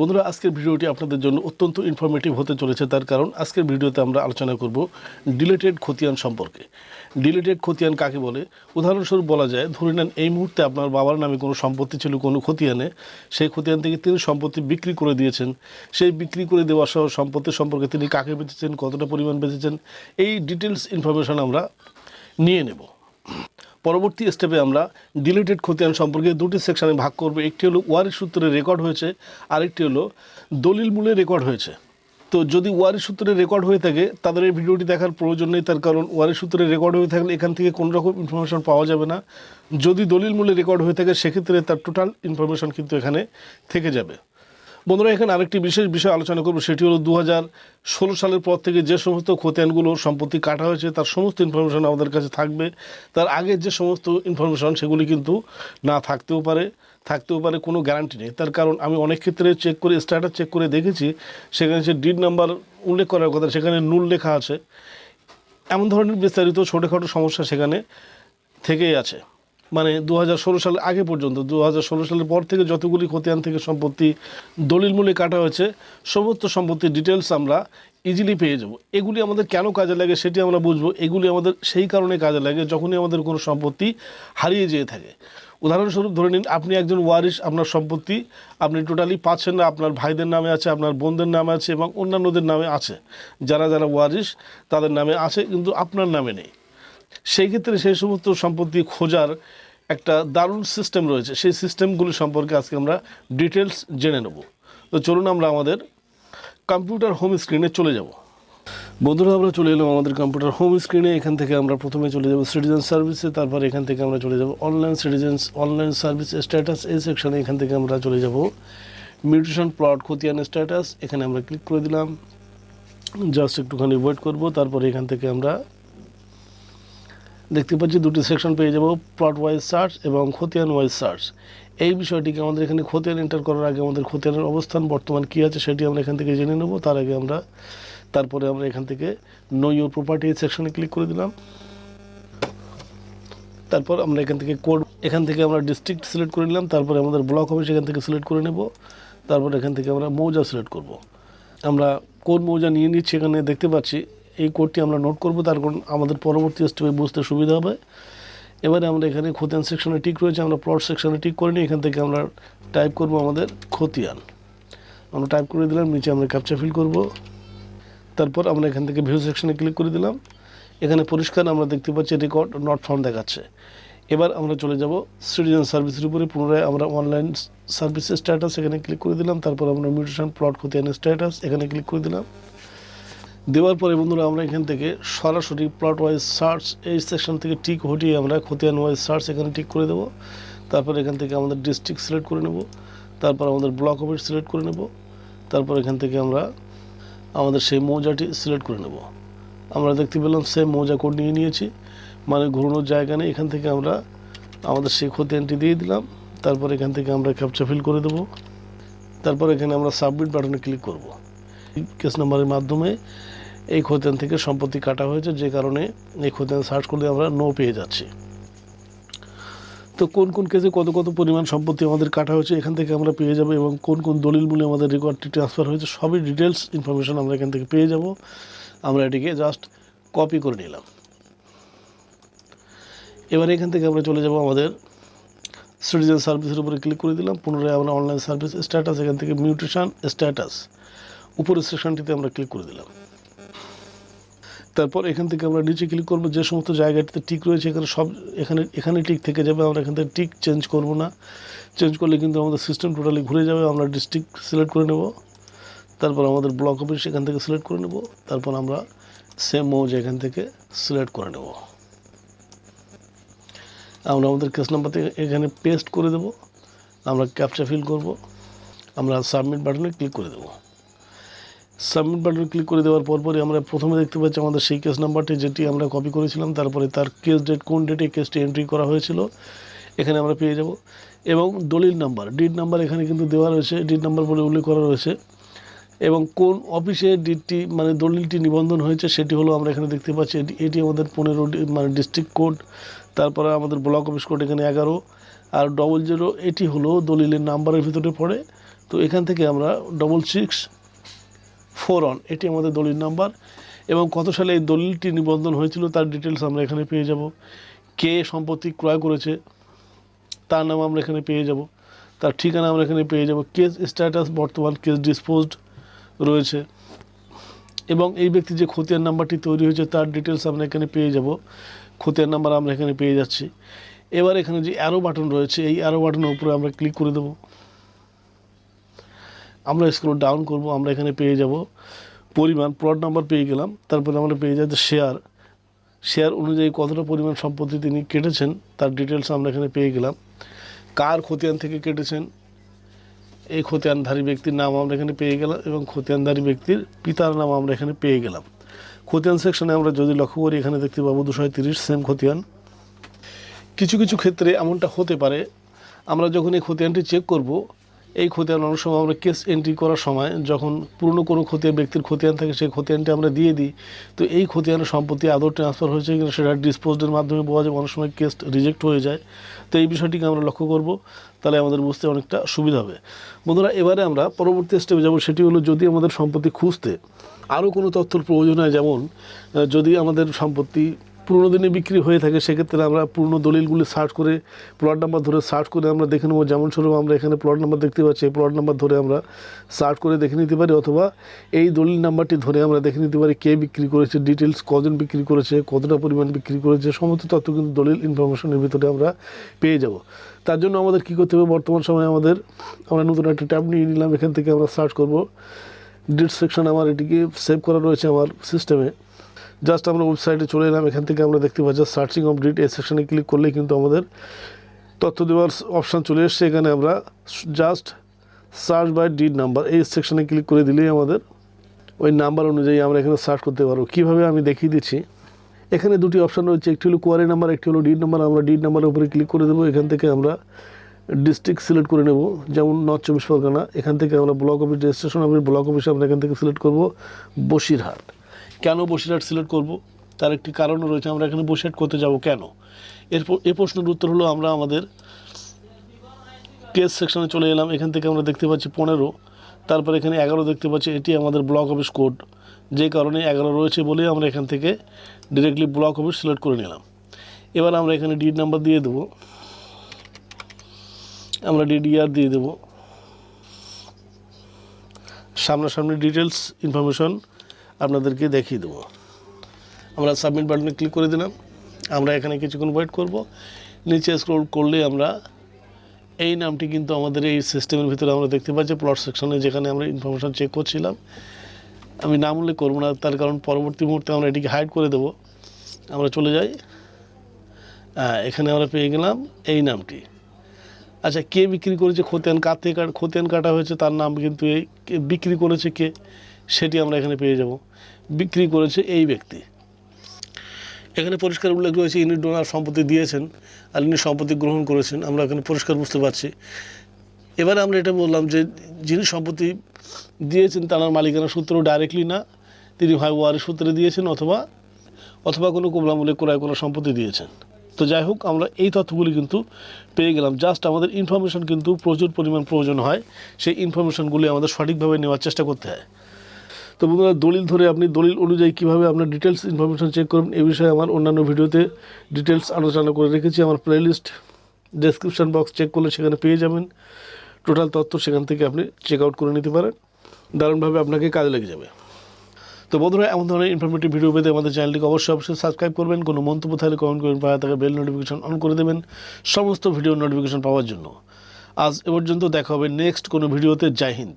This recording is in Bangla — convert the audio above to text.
বন্ধুরা, আজকের ভিডিওটি আপনাদের জন্য অত্যন্ত ইনফরমেটিভ হতে চলেছে। তার কারণ, আজকের ভিডিওতে আমরা আলোচনা করব ডিলেটেড খতিয়ান সম্পর্কে। ডিলেটেড খতিয়ান কাকে বলে? উদাহরণস্বরূপ বলা যায়, ধরে নেন এই মুহূর্তে আপনার বাবার নামে কোনো সম্পত্তি ছিল কোনো খতিয়ানে। সেই খতিয়ান থেকে তিনি সম্পত্তি বিক্রি করে দিয়েছেন। সেই বিক্রি করে দেওয়া সহ সম্পত্তি সম্পর্কে তিনি কাকে বেঁচেছেন, কতটা পরিমাণ বেঁচেছেন, এই ডিটেলস ইনফরমেশন আমরা নিয়ে নেব। পরবর্তী স্টেপে আমরা ডিলিটেড খতিয়ান সম্পর্কে দুটি সেকশানে ভাগ করব। একটি হলো ওয়ারিশ সূত্রে রেকর্ড হয়েছে, আরেকটি হলো দলিল মূলে রেকর্ড হয়েছে। তো যদি ওয়ারিশ সূত্রে রেকর্ড হয়ে থাকে, তাদের এই ভিডিওটি দেখার প্রয়োজন নেই, তার কারণ ওয়ারিশ সূত্রে রেকর্ড হয়ে থাকলে এখান থেকে কোনো রকম ইনফরমেশন পাওয়া যাবে না। যদি দলিল মূলে রেকর্ড হয়ে থাকে, সেক্ষেত্রে তার টোটাল ইনফরমেশন কিন্তু এখানে থেকে যাবে। বন্ধুরা, এখানে আরেকটি বিশেষ বিষয় আলোচনা করব, সেটি হলো দু সালের পর থেকে যে সমস্ত খতিয়ানগুলো সম্পত্তি কাটা হয়েছে, তার সমস্ত ইনফরমেশন আমাদের কাছে থাকবে। তার আগের যে সমস্ত ইনফরমেশন সেগুলি কিন্তু না থাকতেও পারে থাকতেও পারে, কোনো গ্যারান্টি নেই। তার কারণ, আমি অনেক ক্ষেত্রে চেক করে স্ট্যাটাস চেক করে দেখেছি, সেখানে সে ডিড নাম্বার উল্লেখ করার কথা, সেখানে নুল লেখা আছে। এমন ধরনের বিস্তারিত ছোটোখাটো সমস্যা সেখানে থেকেই আছে। মানে দু হাজার ষোলো সালের আগে পর্যন্ত দু হাজার ষোলো সালের পর থেকে যতগুলি খতিয়ান থেকে সম্পত্তি দলিল মূল্যে কাটা হয়েছে, সমস্ত সম্পত্তির ডিটেলস আমরা ইজিলি পেয়ে যাব। এগুলি আমাদের কেন কাজে লাগে সেটি আমরা বুঝব। এগুলি আমাদের সেই কারণে কাজে লাগে যখনই আমাদের কোনো সম্পত্তি হারিয়ে যেয়ে থাকে। উদাহরণস্বরূপ ধরে নিন, আপনি একজন ওয়ারিশ, আপনার সম্পত্তি আপনি টোটালি পাচ্ছেন না, আপনার ভাইদের নামে আছে, আপনার বোনদের নামে আছে এবং অন্যান্যদের নামে আছে। যারা যারা ওয়ারিশ, তাদের নামে আছে কিন্তু আপনার নামে নেই। সেই ক্ষেত্রে সেই সমস্ত সম্পত্তি খোঁজার একটা দারুণ সিস্টেম রয়েছে। সেই সিস্টেমগুলি সম্পর্কে আজকে আমরা ডিটেলস জেনে নেব। তো চলুন আমরা আমাদের কম্পিউটার হোম স্ক্রিনে চলে যাব। বন্ধুরা, আমরা চলে এলাম আমাদের কম্পিউটার হোম স্ক্রিনে এখান থেকে আমরা প্রথমে চলে যাব সিটিজেন সার্ভিসে তারপর এখান থেকে আমরা চলে যাব online citizens online service status এই সেকশনে এখান থেকে আমরা চলে যাব মিউটেশন প্লট খতিয়ান স্ট্যাটাস এখানে আমরা ক্লিক করে দিলাম। জাস্ট একটুখানি ওয়েট করব। তারপরে এখান থেকে আমরা দেখতে পাচ্ছি দুটি সেকশন পেয়ে যাব প্লট ওয়াইজ সার্চ এবং খতিয়ান ওয়াইজ সার্চ এই বিষয়টিকে আমাদের এখানে খতিয়ান এন্টার করার আগে আমাদের খতিয়ানের অবস্থান, বর্তমান কী আছে সেটি আমরা এখান থেকে জেনে নেব। তার আগে আমরা, তারপরে আমরা এখান থেকে নো ইউর প্রপার্টি সেকশনে ক্লিক করে দিলাম। তারপর আমরা এখান থেকে কোড এখান থেকে আমরা ডিস্ট্রিক্ট সিলেক্ট করে নিলাম। তারপরে আমাদের ব্লক অফিস এখান থেকে সিলেক্ট করে নেব। তারপর এখান থেকে আমরা মৌজা সিলেক্ট করব। আমরা কোন মৌজা নিয়ে নিচ্ছি এখানে দেখতে পাচ্ছি এই কোডটি আমরা নোট করব, তার কারণ আমাদের পরবর্তী স্টেপে বুঝতে সুবিধা হবে। এবারে আমরা এখানে খতিয়ান সেকশনে টিক রয়েছে, আমরা প্লট সেকশনে টিক করে নিই এখান থেকে আমরা টাইপ করব আমাদের খতিয়ান। আমরা টাইপ করে দিলাম, নিচে আমরা ক্যাপচা ফিল করব। তারপর আমরা এখান থেকে ভিউ সেকশনে ক্লিক করে দিলাম। এখানে পরিষ্কার আমরা দেখতে পাচ্ছি রেকর্ড নট ফাউন্ড দেখাচ্ছে। এবার আমরা চলে যাব সিটিজেন সার্ভিসের উপরে, পুনরায় আমরা অনলাইন সার্ভিসের স্ট্যাটাস এখানে ক্লিক করে দিলাম। তারপর আমরা মিউটেশন প্লট খতিয়ান স্ট্যাটাস এখানে ক্লিক করে দিলাম। দেওয়ার পরে বন্ধুরা আমরা এখান থেকে সরাসরি প্লট ওয়াইজ সার্চ এই সেকশন থেকে টিক হটিয়ে আমরা খতিয়ান ওয়াইজ সার্চ এখানে টিক করে দেবো। তারপর এখান থেকে আমাদের ডিস্ট্রিক্ট সিলেক্ট করে নেব। তারপর আমাদের ব্লক অফিস সিলেক্ট করে নেব। তারপর এখান থেকে আমরা আমাদের সেই মৌজাটি সিলেক্ট করে নেব। আমরা দেখতে পেলাম সেম মৌজা কোড নিয়ে নিয়েছি। মানে ঘুরানোর জায়গা নেই। এখান থেকে আমরা আমাদের সেই খতিয়ানটি দিয়ে দিলাম। তারপর এখান থেকে আমরা ক্যাপচা ফিল করে দেবো। তারপর এখানে আমরা সাবমিট বাটনে ক্লিক করব। কেস নাম্বারের মাধ্যমে এই খতিয়ান থেকে সম্পত্তি কাটা হয়েছে, যে কারণে এই খতিয়ান সার্চ করলে আমরা নো পেয়ে যাচ্ছি। তো কোন কোন কেসে কত কত পরিমাণ সম্পত্তি আমাদের কাটা হয়েছে এখান থেকে আমরা পেয়ে যাব এবং কোন কোন দলিল আমাদের রেকর্ডটি ট্রান্সফার হয়েছে, সবই ডিটেলস ইনফরমেশন আমরা এখান থেকে পেয়ে যাব। আমরা এটিকে জাস্ট কপি করে নিলাম। এবার এখান থেকে আমরা চলে যাব আমাদের সিটিজেন সার্ভিসের উপরে ক্লিক করে দিলাম। পুনরায় আমরা অনলাইন সার্ভিস স্ট্যাটাস এখান থেকে মিউটেশন স্ট্যাটাস উপরের সেকশনটিতে আমরা ক্লিক করে দিলাম। তারপর এখান থেকে আমরা নিচে ক্লিক করব, যে সমস্ত জায়গাটিতে টিক রয়েছে, এখানে সব, এখানে এখানে টিক থেকে যাবে, আমরা এখান থেকে টিক চেঞ্জ করব না। চেঞ্জ করলে কিন্তু আমাদের সিস্টেম টোটালি ঘুরে যাবে, আমরা ডিস্ট্রিক্ট সিলেক্ট করে নেব। তারপর আমাদের ব্লক অফিস এখান থেকে সিলেক্ট করে নেব। তারপর আমরা সেম মৌজ এখান থেকে সিলেক্ট করে নেব। আমরা আমাদের কেস নাম্বারতে এখানে পেস্ট করে দেব। আমরা ক্যাপচা ফিল করব। আমরা সাবমিট বাটনে ক্লিক করে দেবো। সাবমিট বাটনে ক্লিক করে দেওয়ার পরপরই আমরা প্রথমে দেখতে পাচ্ছি আমাদের সেই কেস নাম্বারটি যেটি আমরা কপি করেছিলাম। তারপরে তার কেস ডেট কোন ডেটে কেসটি এন্ট্রি করা হয়েছিল, এখানে আমরা পেয়ে যাব। এবং দলিল নাম্বার ডিড নাম্বার এখানে কিন্তু দেওয়া রয়েছে ডিড নাম্বার বলে উল্লেখ করা রয়েছে। এবং কোন অফিসে ডিটটি মানে দলিলটি নিবন্ধন হয়েছে, সেটি হলো আমরা এখানে দেখতে পাচ্ছি, এটি- এটি আমাদের পনেরো মানে ডিস্ট্রিক্ট কোড তারপরে আমাদের ব্লক অফিস কোড এখানে এগারো, আর ডবল জিরো এটি হলো দলিলের নাম্বারের ভিতরে পড়ে। তো এখান থেকে আমরা ডবল সিক্স ফোর অন এটি আমাদের দলিল নাম্বার এবং কত সালে এই দলিলটি নিবন্ধন হয়েছিল তার ডিটেলস আমরা এখানে পেয়ে যাব। কে সম্পত্তি ক্রয় করেছে, তার নাম আমরা এখানে পেয়ে যাব। তার ঠিকানা আমরা এখানে পেয়ে যাব। কেস স্ট্যাটাস বর্তমান কেস ডিসপোজড রয়েছে এবং এই ব্যক্তি যে খতিয়ান নাম্বারটি তৈরি হয়েছে তার ডিটেলস আমরা এখানে পেয়ে যাব। খতিয়ান নাম্বার আমরা এখানে পেয়ে যাচ্ছি। এবার এখানে যে অ্যারো বাটন রয়েছে, এই অ্যারো বাটনের উপরে আমরা ক্লিক করে দেবো। আমরা স্ক্রল ডাউন করব, আমরা এখানে পেয়ে যাব পরিমাণ প্লট নাম্বার পেয়ে গেলাম, তারপরে আমরা পেয়ে যাচ্ছে শেয়ার শেয়ার অনুযায়ী কতটা পরিমাণ সম্পত্তি তিনি কেটেছেন, তার ডিটেলস আমরা এখানে পেয়ে গেলাম। কার খতিয়ান থেকে কেটেছেন, এই খতিয়ানধারী ব্যক্তির নাম আমরা এখানে পেয়ে গেলাম এবং খতিয়ানধারী ব্যক্তির পিতার নাম আমরা এখানে পেয়ে গেলাম। খতিয়ান সেকশনে আমরা যদি লক্ষ্য করি, এখানে দেখতে পাবো দুশো তিরিশ সেম খতিয়ান। কিছু কিছু ক্ষেত্রে এমনটা হতে পারে, আমরা যখন এই খতিয়ানটি চেক করব এই খতিয়ান অনেক সময় আমরা কেস এন্ট্রি করার সময় যখন পুরনো কোনো খতিয়ান ব্যক্তির খতিয়ান থাকে, সেই খতিয়ানটি আমরা দিয়ে দিই। তো এই খতিয়ানের সম্পত্তি আদৌ ট্রান্সফার হয়েছে কিনা সেটা ডিসপোজের মাধ্যমে বোঝা যায়, অনেক সময় কেস রিজেক্ট হয়ে যায়। তো এই বিষয়টিকে আমরা লক্ষ্য করব, তাহলে আমাদের বুঝতে অনেকটা সুবিধা হবে। বন্ধুরা, এবারে আমরা পরবর্তী স্টেপে যাব, সেটি হলো যদি আমাদের সম্পত্তি খুঁজতে আরও কোনো তথ্যর প্রয়োজন হয়, যেমন যদি আমাদের সম্পত্তি পুরনো দিনে বিক্রি হয়ে থাকে, সেক্ষেত্রে আমরা পুরনো দলিলগুলি সার্চ করে প্লট নাম্বার ধরে সার্চ করে আমরা দেখে নেব। যেমন স্বরূপ আমরা এখানে প্লট নাম্বার দেখতে পাচ্ছি, এই প্লট নাম্বার ধরে আমরা সার্চ করে দেখে নিতে পারি, অথবা এই দলিল নাম্বারটি ধরে আমরা দেখে নিতে পারি, কে বিক্রি করেছে ডিটেলস কজন বিক্রি করেছে, কতটা পরিমাণ বিক্রি করেছে, সমস্ত তথ্য কিন্তু দলিল ইনফরমেশনের ভিতরে আমরা পেয়ে যাব। তার জন্য আমাদের কী করতে হবে? বর্তমান সময়ে আমাদের আমরা নতুন একটা ট্যাব নিয়ে নিলাম, এখান থেকে আমরা সার্চ করব। ডিট সেকশন আমার এটিকে সেভ করা রয়েছে আমার সিস্টেমে জাস্ট আমরা ওয়েবসাইটে চলে এলাম, এখান থেকে আমরা দেখতে পাচ্ছি সার্চিং অফ ডিট এই সেকশনে ক্লিক করলে কিন্তু আমাদের তথ্য দেওয়ার অপশান চলে এসছে। এখানে আমরা just search by deed number এই সেকশনে ক্লিক করে দিলেই আমাদের ওই নাম্বার অনুযায়ী আমরা এখানে সার্চ করতে পারব। কীভাবে আমি দেখিয়ে দিচ্ছি? এখানে দুটি অপশান রয়েছে, একটি হলো কোয়ারি নাম্বার একটি হলো ডিড নাম্বার আমরা ডিড নাম্বারের উপরে ক্লিক করে দেবো। এখান থেকে আমরা ডিস্ট্রিক্ট সিলেক্ট করে নেব, যেমন নর্থ চব্বিশ পরগনা এখান থেকে আমরা block office registration office block অফিসে আমরা এখান থেকে সিলেক্ট করব বসিরহাট। কেন বসিরহাট সিলেক্ট করব? তার একটি কারণও রয়েছে। আমরা এখানে বসিরহাট করতে যাব কেন? এরপর, এ প্রশ্নের উত্তর হলো, আমরা আমাদের কেস সেকশনে চলে এলাম। এখান থেকে আমরা দেখতে পাচ্ছি পনেরো। তারপর এখানে এগারো দেখতে পাচ্ছি। এটি আমাদের ব্লক অফিস কোড যে কারণে এগারো রয়েছে বলে আমরা এখান থেকে ডিরেক্টলি ব্লক অফিস সিলেক্ট করে নিলাম। এবার আমরা এখানে ডিড নাম্বার দিয়ে দেবো। আমরা ডিডিআর দিয়ে দেবো। সামনাসামনি ডিটেলস ইনফরমেশন আপনাদেরকে দেখিয়ে দেবো। আমরা সাবমিট বাটনে ক্লিক করে দিলাম। আমরা এখানে কিছুক্ষণ ওয়েট করব। নিচে স্ক্রোল করলে আমরা এই নামটি কিন্তু আমাদের এই সিস্টেমের ভিতরে আমরা দেখতে পাচ্ছি। প্লট সেকশনে যেখানে আমরা ইনফরমেশন চেক করছিলাম। আমি নাম উল্লেখ করব না, তার কারণ পরবর্তী মুহূর্তে আমরা এটিকে হাইড করে দেবো। আমরা চলে যাই। এখানে আমরা পেয়ে গেলাম এই নামটি। আচ্ছা কে বিক্রি করেছে? খতিয়ান থেকে কাট- খতিয়ান কাটা হয়েছে? তার নাম কিন্তু এই বিক্রি করেছে কে? সেটি আমরা এখানে পেয়ে যাব। বিক্রি করেছে এই ব্যক্তি। এখানে পরিষ্কার উল্লেখ রয়েছে, ইনি ডোনার সম্পত্তি দিয়েছেন আর ইনি সম্পত্তি গ্রহণ করেছেন। আমরা এখানে পরিষ্কার বুঝতে পারছি। এবারে আমরা এটা বললাম যে, যিনি সম্পত্তি দিয়েছেন তার মালিকানা সূত্র ডাইরেক্টলি না, তিনি হয় ওয়ারের সূত্রে দিয়েছেন অথবা অথবা কোনো কোমলামূলে ক্রয় করা সম্পত্তি দিয়েছেন। তো যাই হোক, আমরা এই তথ্যগুলি কিন্তু পেয়ে গেলাম। জাস্ট আমাদের ইনফরমেশন কিন্তু প্রচুর পরিমাণ প্রয়োজন হয়। সেই ইনফরমেশনগুলি আমাদের সঠিকভাবে নেওয়ার চেষ্টা করতে হয়। তো বন্ধুরা, দলিল ধরে আপনি দলিল অনুযায়ী কীভাবে আপনার ডিটেলস ইনফরমেশন চেক করবেন এই বিষয়ে আমার অন্যান্য ভিডিওতে ডিটেলস আলোচনা করে রেখেছি। আমার প্লেলিস্ট ডেসক্রিপশন বক্স চেক করলে সেখানে পেয়ে যাবেন। টোটাল তথ্য সেখান থেকে আপনি চেক আউট করে নিতে পারেন। দারুণভাবে আপনাকে কাজে লেগে যাবে। তো বন্ধুরা, এমন ধরনের ইনফরমেটিভ ভিডিও পেতে আমাদের চ্যানেলটিকে অবশ্যই অবশ্যই সাবস্ক্রাইব করবেন। কোনো মন্তব্য থাকলে কমেন্ট করবেন, পাশে থাকা বেল নোটিফিকেশন অন করে দেবেন সমস্ত ভিডিও নোটিফিকেশন পাওয়ার জন্য। আজ এ পর্যন্ত দেখা হবে নেক্সট কোনো ভিডিওতে জয় হিন্দ।